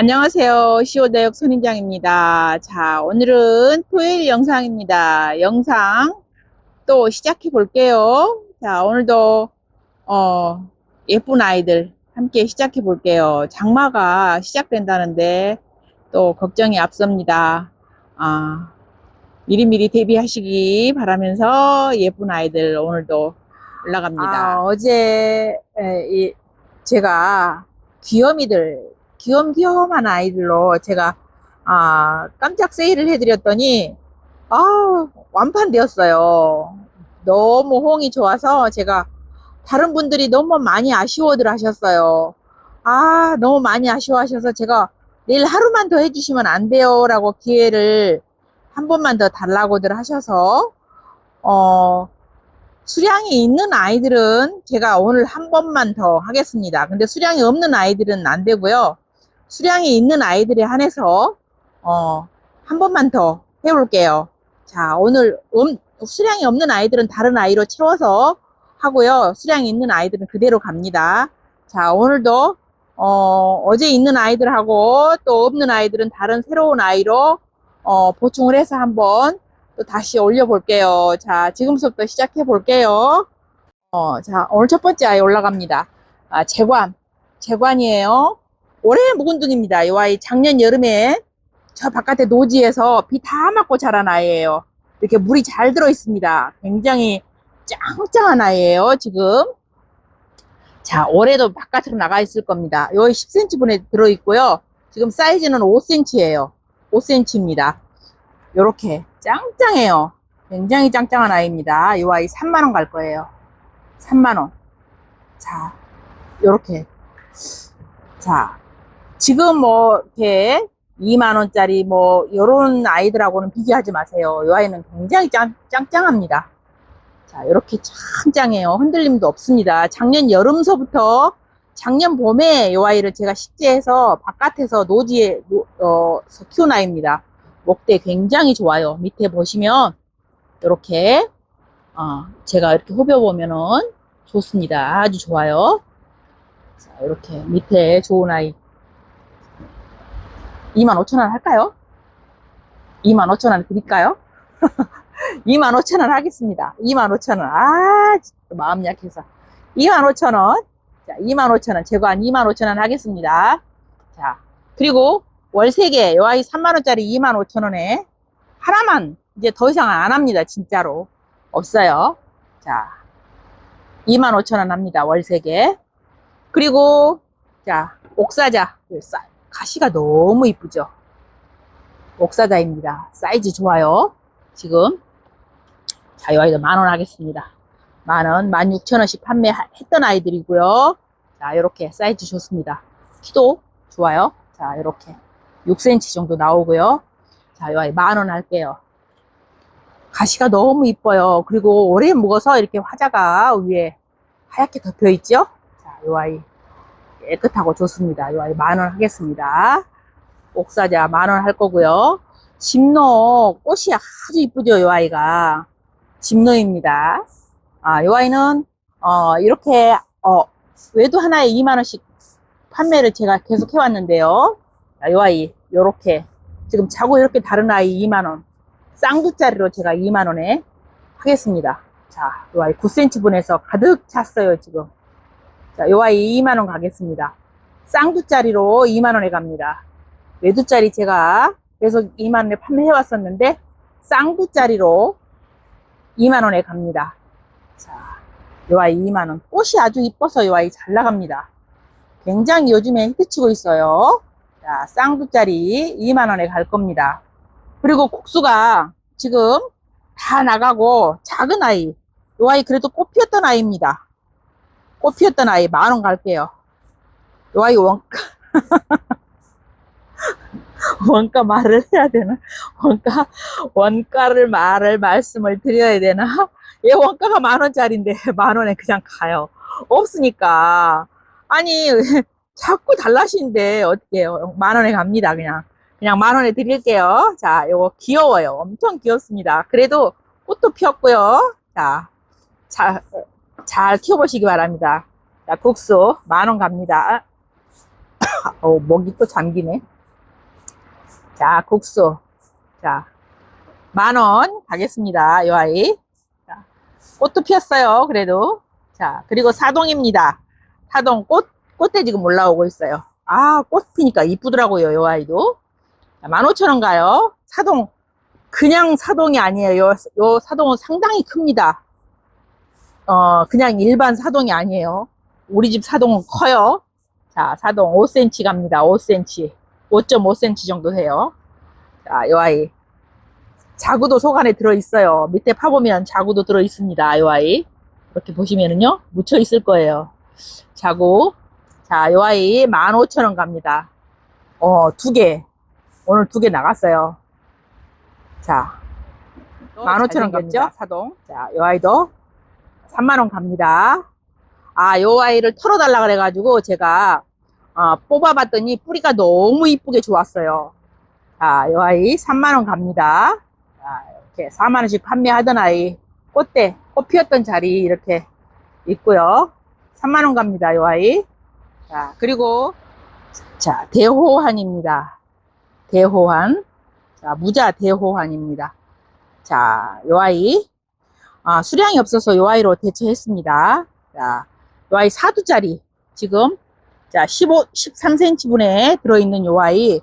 안녕하세요. 시오대역 선인장입니다. 자, 오늘은 토요일 영상입니다. 영상 또 시작해 볼게요. 자, 오늘도, 어, 예쁜 아이들 함께 시작해 볼게요. 장마가 시작된다는데 또 걱정이 앞섭니다. 아, 미리미리 대비하시기 바라면서 예쁜 아이들 오늘도 올라갑니다. 아, 어제, 에, 이, 제가 귀요미들 귀염귀염한 아이들로 제가 아 깜짝 세일을 해드렸더니 아 완판되었어요. 너무 호응이 좋아서 제가 다른 분들이 너무 많이 아쉬워들 하셨어요. 아 너무 많이 아쉬워하셔서 제가 내일 하루만 더 해주시면 안 돼요 라고 기회를 한 번만 더 달라고들 하셔서 어 수량이 있는 아이들은 제가 오늘 한 번만 더 하겠습니다. 근데 수량이 없는 아이들은 안 되고요. 수량이 있는 아이들에 한해서 어, 한 번만 더 해볼게요. 자, 오늘 음, 수량이 없는 아이들은 다른 아이로 채워서 하고요. 수량이 있는 아이들은 그대로 갑니다. 자, 오늘도 어, 어제 있는 아이들하고 또 없는 아이들은 다른 새로운 아이로 어, 보충을 해서 한번 또 다시 올려볼게요. 자, 지금부터 시작해 볼게요. 어, 자, 오늘 첫 번째 아이 올라갑니다. 아, 재관. 재관이에요. 올해 묵은 둥입니다. 이 아이 작년 여름에 저 바깥에 노지에서 비 다 맞고 자란 아이예요. 이렇게 물이 잘 들어 있습니다. 굉장히 짱짱한 아이예요, 지금. 자, 올해도 바깥으로 나가 있을 겁니다. 여기 10cm 분에 들어 있고요. 지금 사이즈는 5cm예요. 5cm입니다. 요렇게 짱짱해요. 굉장히 짱짱한 아이입니다. 이 아이 3만 원 갈 거예요. 3만 원. 자, 요렇게. 자, 지금 뭐, 이렇게 2만원짜리 뭐, 요런 아이들하고는 비교하지 마세요. 이 아이는 굉장히 짱, 짱짱합니다. 자, 이렇게 참 짱해요. 흔들림도 없습니다. 작년 여름서부터 작년 봄에 이 아이를 제가 식재해서 바깥에서 노지에, 노, 어, 서 키운 아이입니다. 목대 굉장히 좋아요. 밑에 보시면, 이렇게, 어, 제가 이렇게 후벼보면은 좋습니다. 아주 좋아요. 자, 이렇게 밑에 좋은 아이 25,000원 할까요? 25,000원 드릴까요? 25,000원 하겠습니다. 25,000원. 아, 마음 약해서. 25,000원. 자, 25,000원. 제거한 25,000원 하겠습니다. 자, 그리고 월 3개, 요 아이 3만원짜리 25,000원에 하나만 이제 더 이상 안 합니다. 진짜로. 없어요. 자, 25,000원 합니다. 월 3개. 그리고, 자, 옥사자. 싸- 가시가 너무 이쁘죠? 옥사자입니다. 사이즈 좋아요. 지금. 자, 이 아이도 만원 하겠습니다. 만 원, 만 육천 원씩 판매했던 아이들이고요. 자, 이렇게 사이즈 좋습니다. 키도 좋아요. 자, 이렇게 6cm 정도 나오고요. 자, 이 아이 만원 할게요. 가시가 너무 이뻐요. 그리고 오래 묵어서 이렇게 화자가 위에 하얗게 덮여 있죠? 자, 이 아이 깨끗하고 좋습니다. 이 아이 만원 하겠습니다. 옥사자 만원 할 거고요. 집노 꽃이 아주 이쁘죠, 이 아이가. 집노입니다. 아, 이 아이는 어, 이렇게 어, 외도 하나에 2만 원씩 판매를 제가 계속 해왔는데요. 자, 이 아이 요렇게 지금 자고 이렇게 다른 아이 2만 원. 쌍두짜리로 제가 2만 원에 하겠습니다. 자, 이 아이 9cm 분에서 가득 찼어요, 지금. 자, 요 아이 2만원 가겠습니다. 쌍두짜리로 2만원에 갑니다. 외두짜리 제가 계속 2만원에 판매해 왔었는데, 쌍두짜리로 2만원에 갑니다. 자, 요 아이 2만원. 꽃이 아주 이뻐서 요 아이 잘 나갑니다. 굉장히 요즘에 히트치고 있어요. 자, 쌍두짜리 2만원에 갈 겁니다. 그리고 국수가 지금 다 나가고, 작은 아이. 요 아이 그래도 꽃 피었던 아이입니다. 꽃 피었던 아이 만 원 갈게요. 요 아이 원가 원가 말을 해야 되나? 원가 원가를 말을 말씀을 드려야 되나? 얘 원가가 만 원짜리인데 만 원에 그냥 가요. 없으니까 아니 자꾸 달라시는데 어떻게 해요? 만 원에 갑니다 그냥 그냥 만 원에 드릴게요. 자, 요거 귀여워요. 엄청 귀엽습니다. 그래도 꽃도 피었고요. 자, 자 잘 키워보시기 바랍니다. 자, 국수 만 원 갑니다. 어, 목이 또 잠기네. 자, 국수. 자, 만 원 가겠습니다. 요 아이. 자, 꽃도 피었어요. 그래도. 자, 그리고 사동입니다. 사동 꽃, 꽃대 지금 올라오고 있어요. 아, 꽃 피니까 이쁘더라고요. 요 아이도. 자, 15,000원 가요. 사동. 그냥 사동이 아니에요. 요, 요 사동은 상당히 큽니다. 어, 그냥 일반 사동이 아니에요. 우리 집 사동은 커요. 자, 사동 5cm 갑니다. 5cm. 5.5cm 정도 돼요. 자, 요 아이. 자구도 속 안에 들어있어요. 밑에 파보면 자구도 들어있습니다. 요 아이. 이렇게 보시면은요, 묻혀 있을 거예요. 자구. 자, 요 아이 15,000원 갑니다. 어, 두 개. 오늘 두 개 나갔어요. 자, 15,000원 갑니다. 사동. 자, 요 아이도 3만원 갑니다. 아, 요 아이를 털어달라 그래가지고 제가 어, 뽑아봤더니 뿌리가 너무 이쁘게 좋았어요. 자, 요 아이 3만원 갑니다. 자, 이렇게 4만원씩 판매하던 아이 꽃대, 꽃 피었던 자리 이렇게 있고요. 3만원 갑니다. 요 아이. 자, 그리고 자, 대호환입니다. 대호환. 자, 무자 대호환입니다. 자, 요 아이. 아, 수량이 없어서 요 아이로 대처했습니다. 자, 요 아이 사두짜리. 지금, 자, 15, 13cm 분에 들어있는 요 아이,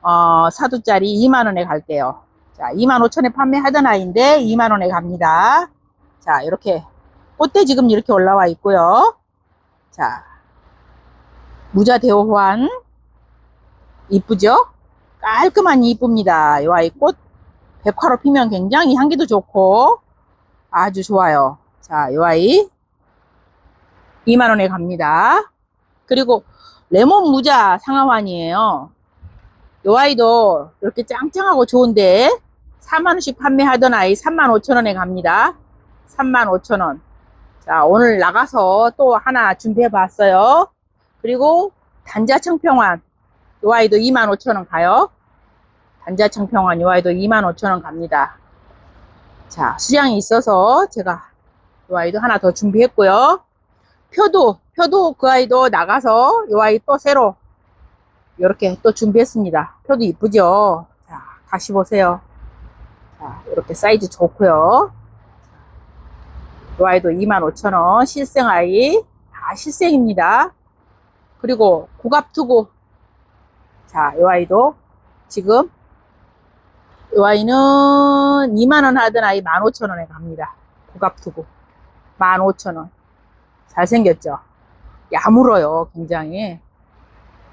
어, 사두짜리 2만원에 갈게요. 자, 25,000에 판매하던 아이인데 2만원에 갑니다. 자, 이렇게, 꽃대 지금 이렇게 올라와 있고요. 자, 무자 대호환. 이쁘죠? 깔끔하니 이쁩니다. 요 아이 꽃 백화로 피면 굉장히 향기도 좋고 아주 좋아요. 자, 요 아이 2만원에 갑니다. 그리고 레몬 무자 상하환이에요. 요 아이도 이렇게 짱짱하고 좋은데 4만원씩 판매하던 아이 35,000원에 갑니다. 35,000원. 자, 오늘 나가서 또 하나 준비해 봤어요. 그리고 단자 청평환. 요 아이도 25,000원 가요. 단자 청평환 요 아이도 25,000원 갑니다. 자, 수량이 있어서 제가 요 아이도 하나 더 준비했고요. 표도, 표도 그 아이도 나가서 요 아이 또 새로 이렇게 또 준비했습니다. 표도 이쁘죠? 자, 다시 보세요. 자, 이렇게 사이즈 좋고요. 요 아이도 25,000원 실생 아이 다 실생입니다. 그리고 고갑투구 자, 요 아이도 지금 요 아이는 2만원 하던 아이 15,000원에 갑니다. 고갑투구 15,000원 잘생겼죠? 야물어요 굉장히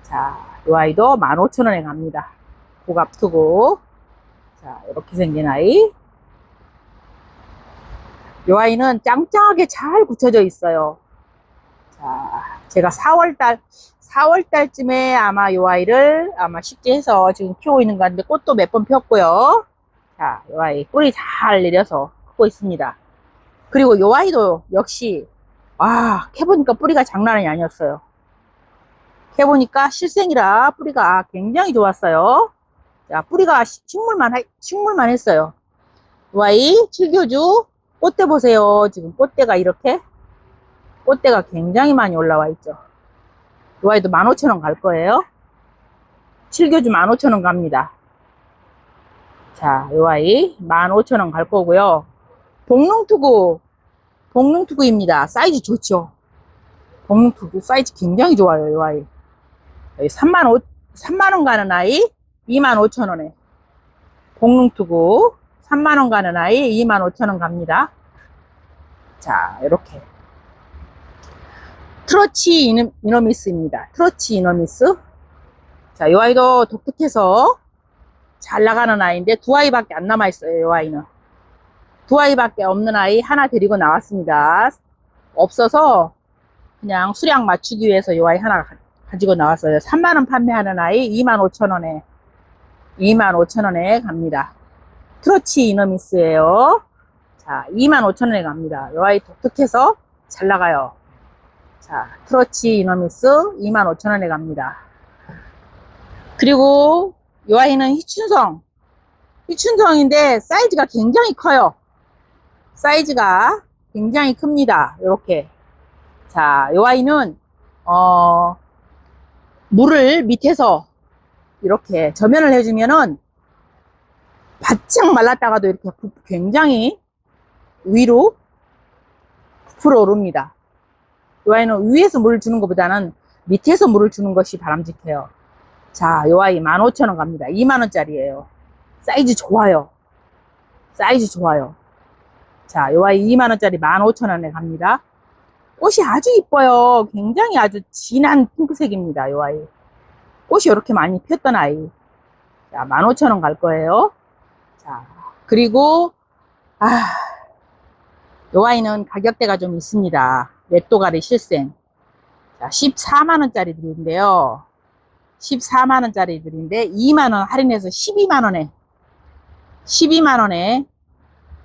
자, 요 아이도 15,000원에 갑니다. 고갑투구 자, 이렇게 생긴 아이 요 아이는 짱짱하게 잘 굳혀져 있어요. 자, 제가 4월달, 4월 달쯤에 아마 요 아이를 아마 식재해서 지금 키우고 있는 것 같은데 꽃도 몇 번 폈고요. 자, 요 아이 뿌리 잘 내려서 크고 있습니다. 그리고 요 아이도 역시, 와, 캐보니까 뿌리가 장난이 아니었어요. 캐보니까 실생이라 뿌리가 굉장히 좋았어요. 자, 뿌리가 시- 식물만, 하- 식물만 했어요. 요 아이, 칠교주, 꽃대 보세요. 지금 꽃대가 이렇게 꽃대가 굉장히 많이 올라와 있죠. 이 아이도 15,000원 갈 거예요. 7교주 15,000원 갑니다. 자, 이 아이 15,000원 갈 거고요. 복능투구, 복능투구입니다. 사이즈 좋죠? 복능투구 사이즈 굉장히 좋아요, 이 아이. 여기 3만 5, 3만원 가는 아이 25,000원에. 복능투구 3만원 가는 아이 25,000원 갑니다. 자, 이렇게. 이노- 이노미스입니다. 트러치 이노미스. 자, 이 아이도 독특해서 잘 나가는 아이인데 두 아이밖에 안 남아있어요, 이 아이는. 두 아이밖에 없는 아이 하나 데리고 나왔습니다. 없어서 그냥 수량 맞추기 위해서 이 아이 하나 가- 가지고 나왔어요. 3만원 판매하는 아이 25,000원에, 25,000원에 갑니다. 트러치 이노미스예요. 자, 25,000원에 갑니다. 이 아이 독특해서 잘 나가요. 자, 트러치 이너미스 25,000원에 갑니다. 그리고 이 아이는 희춘성. 희춘성인데 사이즈가 굉장히 커요. 사이즈가 굉장히 큽니다. 이렇게. 자, 이 아이는 어 물을 밑에서 이렇게 저면을 해주면은 바짝 말랐다가도 이렇게 부- 굉장히 위로 부풀어 오릅니다. 이 아이는 위에서 물을 주는 것보다는 밑에서 물을 주는 것이 바람직해요. 자, 이 아이 15,000원 갑니다. 2만원짜리예요. 사이즈 좋아요. 사이즈 좋아요. 자, 요 아이 2만원짜리 15,000원에 갑니다. 꽃이 아주 이뻐요. 굉장히 아주 진한 핑크색입니다. 요 아이. 꽃이 이렇게 많이 폈던 아이. 자, 15,000원 갈 거예요. 자, 그리고, 아, 요 아이는 가격대가 좀 있습니다. 넷도가리 실생. 자, 14만원짜리들인데요. 14만원짜리들인데, 2만원 할인해서 12만원에, 12만원에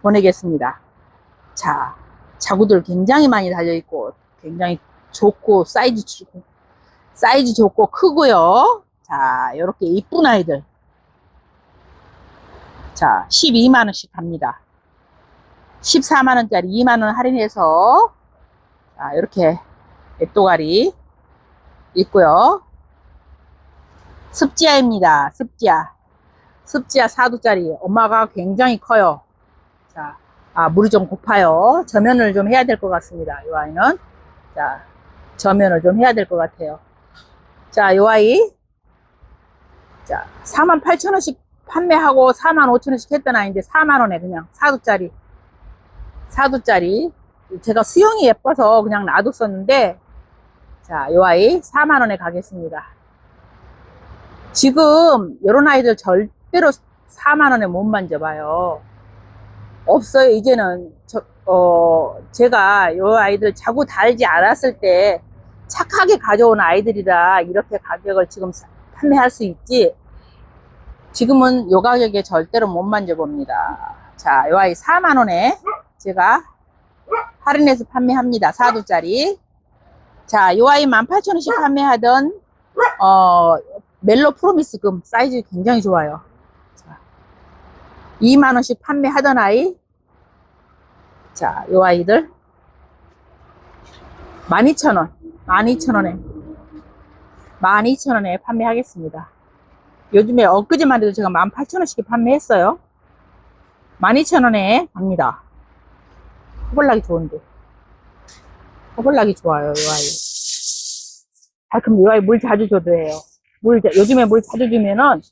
보내겠습니다. 자, 자구들 굉장히 많이 달려있고, 굉장히 좋고, 사이즈 좋고, 사이즈 좋고, 크고요. 자, 요렇게 이쁜 아이들. 자, 12만원씩 갑니다. 14만원짜리 2만원 할인해서, 자, 이렇게 앱도가리 있고요. 습지아입니다. 습지아. 습지아 4두짜리. 엄마가 굉장히 커요. 자, 아, 물이 좀 고파요. 저면을 좀 해야 될 것 같습니다. 이 아이는. 자, 저면을 좀 해야 될 것 같아요. 자, 이 아이. 자, 48,000원씩 판매하고 45,000원씩 했던 아이인데 4만원에 그냥 4두짜리. 4두짜리. 제가 수영이 예뻐서 그냥 놔뒀었는데, 자, 이 아이 4만원에 가겠습니다. 지금, 이런 아이들 절대로 4만원에 못 만져봐요. 없어요. 이제는 저, 어, 제가 요 아이들 자고 달지 않았을 때 착하게 가져온 아이들이라 이렇게 가격을 지금 사- 판매할 수 있지. 지금은 요 가격에 절대로 못 만져봅니다. 자, 요 아이 4만원에 제가 할인해서 판매합니다. 4두짜리. 자, 요 아이 18,000원씩 판매하던, 어, 멜로 프로미스 금 사이즈 굉장히 좋아요. 2만원씩 판매하던 아이. 자, 요 아이들. 12,000원. 12,000원에. 12,000원에 판매하겠습니다. 요즘에 엊그제만 해도 제가 18,000원씩 판매했어요. 12,000원에 갑니다. 허벌나기 좋은데. 허벌나기 좋아요, 요 아이. 아, 그럼 요 아이 물 자주 줘도 해요. 물, 자- 요즘에 물 자주 주면은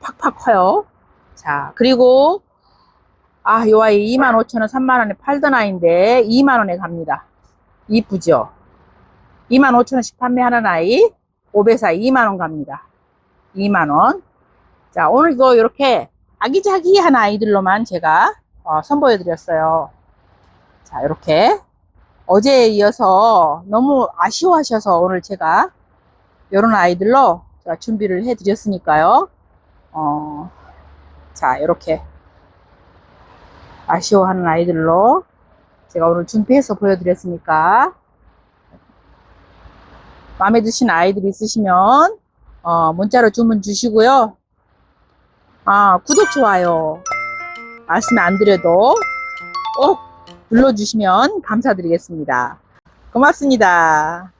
팍팍 커요. 자, 그리고, 아, 요 아이 25,000원, 3만원에 팔던 아이인데, 2만원에 갑니다. 이쁘죠? 25,000원씩 판매하는 아이, 5배사 2만원 갑니다. 2만원. 자, 오늘도 이렇게 아기자기한 아이들로만 제가 어, 선보여드렸어요. 자, 이렇게. 어제에 이어서 너무 아쉬워하셔서 오늘 제가 이런 아이들로 제가 준비를 해드렸으니까요. 어, 자, 이렇게 아쉬워하는 아이들로 제가 오늘 준비해서 보여드렸으니까 마음에 드신 아이들 있으시면 어, 문자로 주문 주시고요. 아, 구독, 좋아요 말씀 안 드려도 꼭 눌러주시면 감사드리겠습니다. 고맙습니다.